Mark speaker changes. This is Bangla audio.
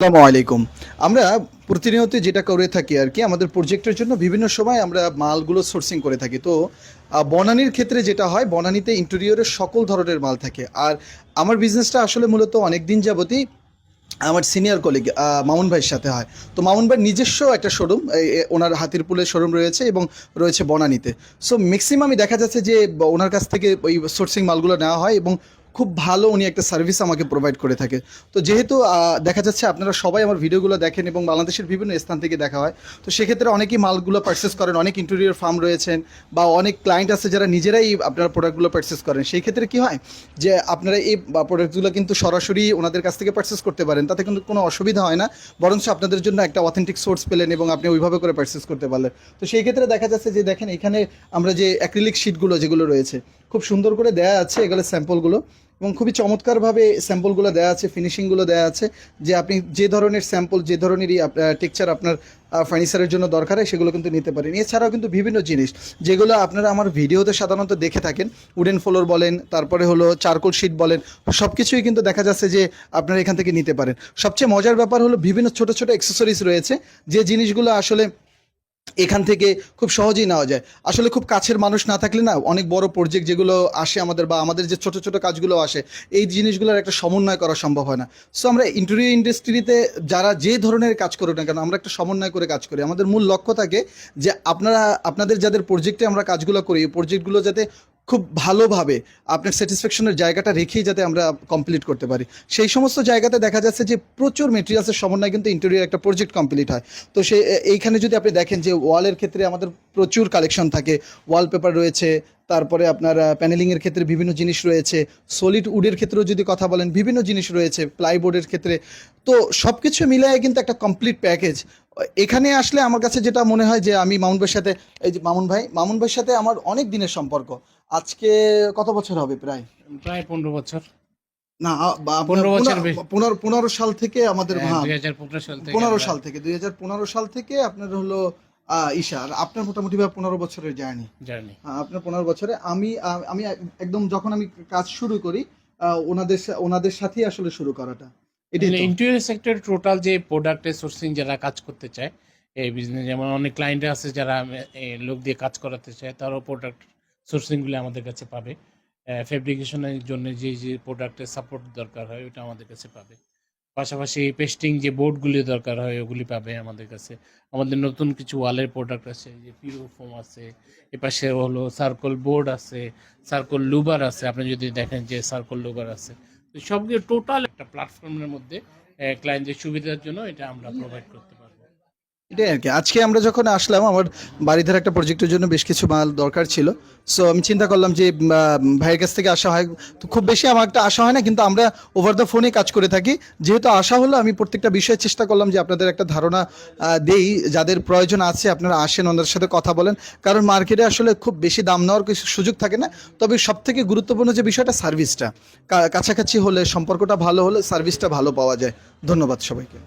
Speaker 1: আসসালামু আলাইকুম। আমরা প্রতিনিয়ত যেটা করে থাকি আর কি, আমাদের প্রজেক্টের জন্য বিভিন্ন সময় আমরা মালগুলো সোর্সিং করে থাকি। তো বনানীর ক্ষেত্রে যেটা হয়, বনানীতে ইন্টেরিয়রের সকল ধরনের মাল থাকে। আর আমার বিজনেসটা আসলে মূলত অনেক দিন যাবতই আমার সিনিয়র কলিগ মামুন ভাইয়ের সাথে হয়। তো মামুন ভাইয়ের নিজস্ব একটা শোরুম ওনার হাতিরপুলের শোরুম রয়েছে এবং রয়েছে বনানীতে। সো ম্যাক্সিমামই দেখা যাচ্ছে যে, ওনার কাছ থেকে ওই সোর্সিং মালগুলো নেওয়া হয় এবং খুব ভালো উনি একটা সার্ভিস আমাকে প্রোভাইড করে থাকে। তো যেহেতু দেখা যাচ্ছে আপনারা সবাই আমার ভিডিওগুলো দেখেন এবং বাংলাদেশের বিভিন্ন স্থান থেকে দেখা হয়, তো সেক্ষেত্রে অনেকেই মালগুলো পারচেস করেন, অনেক ইন্টেরিয়র ফার্ম রয়েছেন বা অনেক ক্লায়েন্ট আছে যারা নিজেরাই আপনারা প্রোডাক্টগুলো পারচেস করেন। সেই ক্ষেত্রে কি হয় যে আপনারা এই প্রোডাক্টগুলো কিন্তু সরাসরি ওনাদের কাছ থেকে পারচেস করতে পারেন, তাতে কিন্তু কোনো অসুবিধা হয় না, বরঞ্চ আপনাদের জন্য একটা অথেন্টিক সোর্স পেলেন এবং আপনি ওইভাবে করে পারচেস করতে পারলেন। তো সেই ক্ষেত্রে দেখা যাচ্ছে যে দেখেন এখানে আমরা যে অ্যাক্রিলিক শিটগুলো যেগুলো রয়েছে, খুব সুন্দর করে দেয়া আছে, এগুলো স্যাম্পলগুলো এবং খুবই চমৎকারভাবে স্যাম্পলগুলো দেওয়া আছে, ফিনিশিংগুলো দেওয়া আছে, যে আপনি যে ধরনের স্যাম্পল, যে ধরনেরই টেক্সচার আপনার ফার্নিচারের জন্য দরকার হয়, সেগুলো কিন্তু নিতে পারেন। এছাড়াও কিন্তু বিভিন্ন জিনিস, যেগুলো আপনারা আমার ভিডিওতে সাধারণত দেখে থাকেন উডেন ফ্লোর বলেন, তারপরে হলো চারকোল শিট বলেন সব কিছুই কিন্তু দেখা যাচ্ছে যে আপনারা এখান থেকে নিতে পারেন। সবচেয়ে মজার ব্যাপার হলো বিভিন্ন ছোট ছোট অ্যাক্সেসরিজ রয়েছে, যে জিনিসগুলো আসলে এখান থেকে খুব সহজেই নেওয়া যায়। আসলে খুব কাছের মানুষ না থাকলে না অনেক বড় প্রজেক্ট যেগুলো আসে আমাদের বা আমাদের যে ছোট ছোট কাজগুলো আসে, এই জিনিসগুলোর একটা সমন্বয় করা সম্ভব হয় না। সো আমরা ইন্টেরিয়র ইন্ডাস্ট্রিতে যারা যে ধরনের কাজ করুক না কেন, আমরা একটা সমন্বয় করে কাজ করি। আমাদের মূল লক্ষ্য থাকে যে আপনারা, আপনাদের যাদের প্রজেক্টে আমরা কাজগুলো করি, এই প্রজেক্টগুলো যাতে খুব ভালোভাবে আপনার স্যাটিসফ্যাকশনের জায়গাটা রেখেই যাতে আমরা কমপ্লিট করতে পারি। সেই সমস্ত জায়গাতে দেখা যাচ্ছে যে প্রচুর মেটেরিয়ালসের সমন্বয় কিন্তু ইন্টেরিয়ার একটা প্রজেক্ট কমপ্লিট হয়। তো সে এইখানে যদি আপনি দেখেন যে ওয়ালের ক্ষেত্রে আমাদের প্রচুর কালেকশন থাকে। ওয়ালপেপার রয়েছে, তারপরে আপনার প্যানেলিংয়ের ক্ষেত্রে বিভিন্ন জিনিস রয়েছে। সলিড উডের ক্ষেত্রেও যদি কথা বলেন, বিভিন্ন জিনিস রয়েছে। প্লাইবোর্ডের ক্ষেত্রে। তো সব কিছু মিলিয়ে কিন্তু একটা কমপ্লিট প্যাকেজ এখানে আসলে আমার কাছে যেটা মনে হয় যে আমি মামুন ভাইয়ের সাথে এই যে মামুন ভাই মামুন ভাইয়ের সাথে আমার অনেক দিনের সম্পর্ক। আজকে কত বছর হবে প্রায়?
Speaker 2: প্রায় পনেরো বছর।
Speaker 1: না
Speaker 2: পনেরো বছর
Speaker 1: পনেরো- সাল থেকে আমাদের
Speaker 2: হাজার পনেরো সাল থেকে
Speaker 1: দুই হাজার পনেরো সাল থেকে আপনার হলো আহ, ঈশা। আর আপনার মোটামুটি ভাবে পনেরো বছরের জার্নি।
Speaker 2: জার্নি।
Speaker 1: আপনার পনেরো বছরে আমি আমি একদম যখন আমি কাজ শুরু করি ওনাদের ওনাদের সাথেই আসলে শুরু করাটা।
Speaker 2: ইন্টেরিয়র সেক্টর টোটাল যে প্রোডাক্টের সোর্সিং যারা কাজ করতে চায় এই বিজনেস যেমন অনেক ক্লায়েন্ট আছে যারা লোক দিয়ে কাজ করাতে চায় তারাও প্রোডাক্ট সোর্সিংগুলো আমাদের কাছে পাবে। ফেব্রিকেশনের জন্য যে যে প্রোডাক্টের সাপোর্ট দরকার হয় ওটা আমাদের কাছে পাবে। পাশাপাশি পেস্টিং যে বোর্ডগুলি দরকার হয় ওগুলি পাবে আমাদের কাছে। আমাদের নতুন কিছু ওয়ালের প্রোডাক্ট আছে যে পিরো ফোম আছে এপাশে হলো সার্কল বোর্ড আছে সার্কল লুবার আছে। আপনি যদি দেখেন যে সার্কল লুবার আছে সবগুলো টোটাল একটা প্ল্যাটফর্মের মধ্যে ক্লায়েন্টদের সুবিধার জন্য এটা আমরা প্রোভাইড করতে
Speaker 1: এটাই আর কি। আজকে আমরা যখন আসলাম, আমার বাড়িধার একটা প্রজেক্টের জন্য বেশ কিছু মাল দরকার ছিল। সো আমি চিন্তা করলাম যে ভাইয়ের কাছ থেকে আসা হয়। তো খুব বেশি আমার একটা আসা হয় না, কিন্তু আমরা ওভার দ্য ফোনে কাজ করে থাকি। যেহেতু আসা হলো, আমি প্রত্যেকটা বিষয়ে চেষ্টা করলাম যে আপনাদের একটা ধারণা দেই। যাদের প্রয়োজন আছে, আপনারা আসেন, ওনাদের সাথে কথা বলেন। কারণ মার্কেটে আসলে খুব বেশি দাম নেওয়ার কিছু সুযোগ থাকে না। তবে সব থেকে গুরুত্বপূর্ণ যে বিষয়টা সার্ভিসটা কাছাকাছি হলে, সম্পর্কটা ভালো হলে সার্ভিসটা ভালো পাওয়া যায়। ধন্যবাদ সবাইকে।